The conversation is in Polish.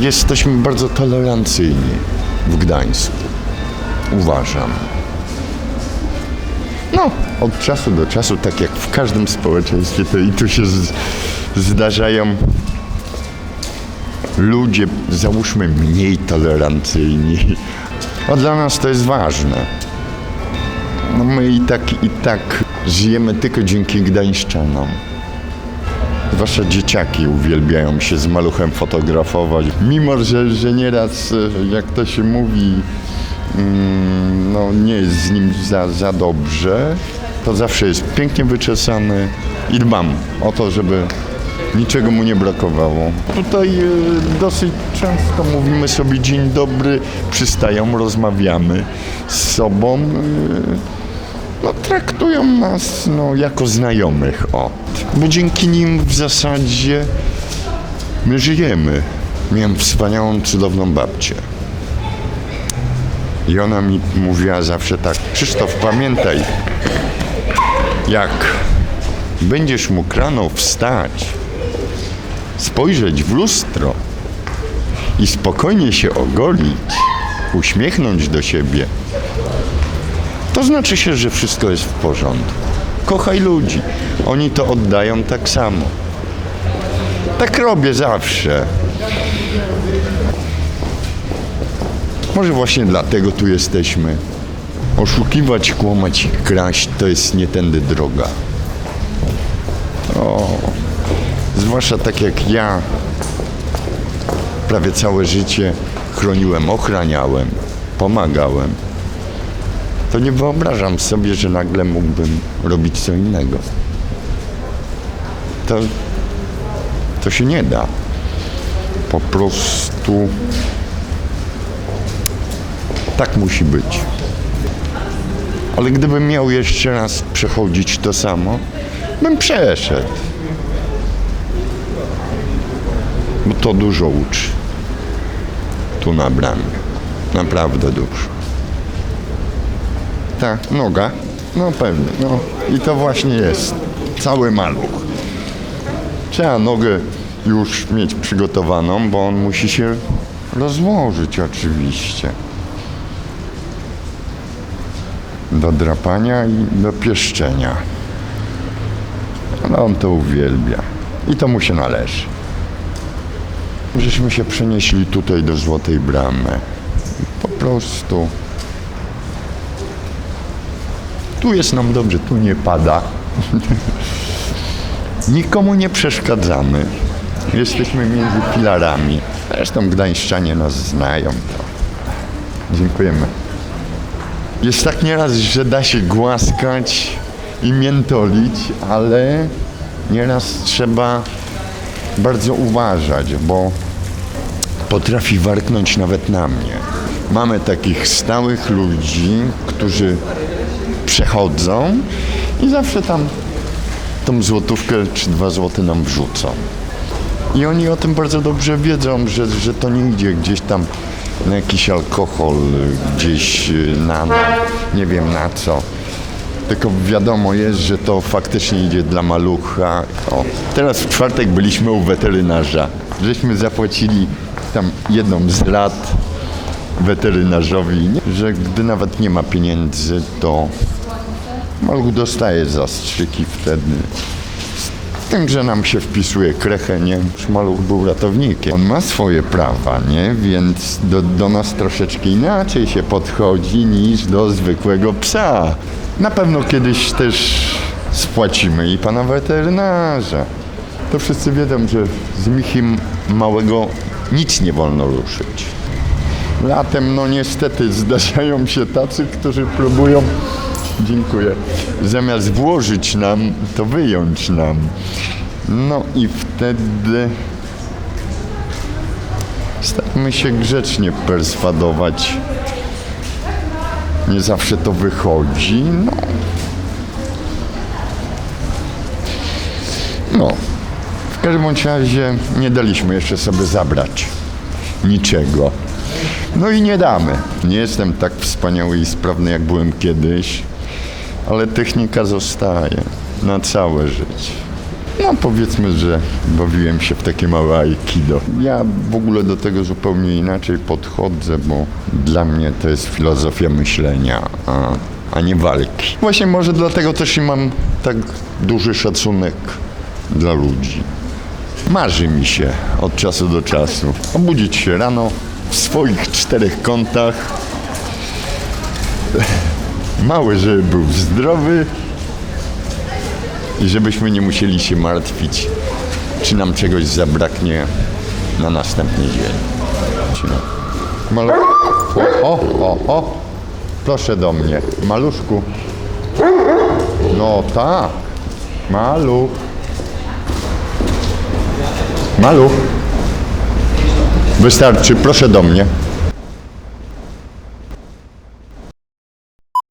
jesteśmy bardzo tolerancyjni w Gdańsku. Uważam. No, od czasu do czasu, tak jak w każdym społeczeństwie, to i tu się z, zdarzają ludzie, załóżmy, mniej tolerancyjni. A dla nas to jest ważne. No my i tak, i tak żyjemy tylko dzięki Gdańszczanom. Zwłaszcza dzieciaki uwielbiają się z maluchem fotografować. Mimo, że, że nieraz, e, jak to się mówi, mm, no nie jest z nim za, za dobrze, to zawsze jest pięknie wyczesany i dbam o to, żeby niczego mu nie brakowało. Tutaj e, dosyć często mówimy sobie dzień dobry, przystają, rozmawiamy z sobą. No, traktują nas no, jako znajomych, o. Bo dzięki nim w zasadzie my żyjemy. Miałem wspaniałą, cudowną babcię. I ona mi mówiła zawsze tak, Krzysztof, pamiętaj, jak będziesz mógł rano wstać, spojrzeć w lustro i spokojnie się ogolić, uśmiechnąć do siebie, to znaczy się, że wszystko jest w porządku. Kochaj ludzi. Oni to oddają tak samo. Tak robię zawsze. Może właśnie dlatego tu jesteśmy. Oszukiwać, kłamać i kraść to jest nie tędy droga. O, zwłaszcza tak jak ja prawie całe życie chroniłem, ochraniałem, pomagałem to nie wyobrażam sobie, że nagle mógłbym robić co innego. To, to się nie da. Po prostu tak musi być. Ale gdybym miał jeszcze raz przechodzić to samo, bym przeszedł. Bo to dużo uczy. Tu na bramie. Naprawdę dużo. Tak, noga. No pewnie. No. I to właśnie jest. Cały maluch. Trzeba nogę już mieć przygotowaną, bo on musi się rozłożyć oczywiście. Do drapania i do pieszczenia. Ale on to uwielbia. I to mu się należy. Żeśmy się przenieśli tutaj do Złotej Bramy. Po prostu tu jest nam dobrze, tu nie pada. Nikomu nie przeszkadzamy. Jesteśmy między filarami. Zresztą gdańszczanie nas znają. To. Dziękujemy. Jest tak nieraz, że da się głaskać i miętolić, ale nieraz trzeba bardzo uważać, bo potrafi warknąć nawet na mnie. Mamy takich stałych ludzi, którzy przechodzą i zawsze tam tą złotówkę czy dwa złote nam wrzucą. I oni o tym bardzo dobrze wiedzą, że, że to nie idzie gdzieś tam na jakiś alkohol, gdzieś na, na nie wiem na co. Tylko wiadomo jest, że to faktycznie idzie dla malucha. O, teraz w czwartek byliśmy u weterynarza. Żeśmy zapłacili tam jedną z lat weterynarzowi, że gdy nawet nie ma pieniędzy, to maluch dostaje zastrzyki wtedy. Z tym, że nam się wpisuje krechę, nie? Maluch był ratownikiem. On ma swoje prawa, nie? Więc do, do nas troszeczkę inaczej się podchodzi niż do zwykłego psa. Na pewno kiedyś też spłacimy i pana weterynarza. To wszyscy wiedzą, że z Michim małego nic nie wolno ruszyć. Latem, no niestety, zdarzają się tacy, którzy próbują, dziękuję, zamiast włożyć nam, to wyjąć nam. No i wtedy staramy się grzecznie perswadować. Nie zawsze to wychodzi, no. No, w każdym razie nie daliśmy jeszcze sobie zabrać niczego. No i nie damy. Nie jestem tak wspaniały i sprawny, jak byłem kiedyś, ale technika zostaje na całe życie. No powiedzmy, że bawiłem się w takie małe aikido. Ja w ogóle do tego zupełnie inaczej podchodzę, bo dla mnie to jest filozofia myślenia, a, a nie walki. Właśnie może dlatego też i mam tak duży szacunek dla ludzi. Marzy mi się od czasu do czasu obudzić się rano w swoich czterech kątach. Mały, żeby był zdrowy i żebyśmy nie musieli się martwić, czy nam czegoś zabraknie na następny dzień. Malu... O, o, o, proszę do mnie. Maluszku. No tak. Maluch. Maluch. Wystarczy, proszę do mnie.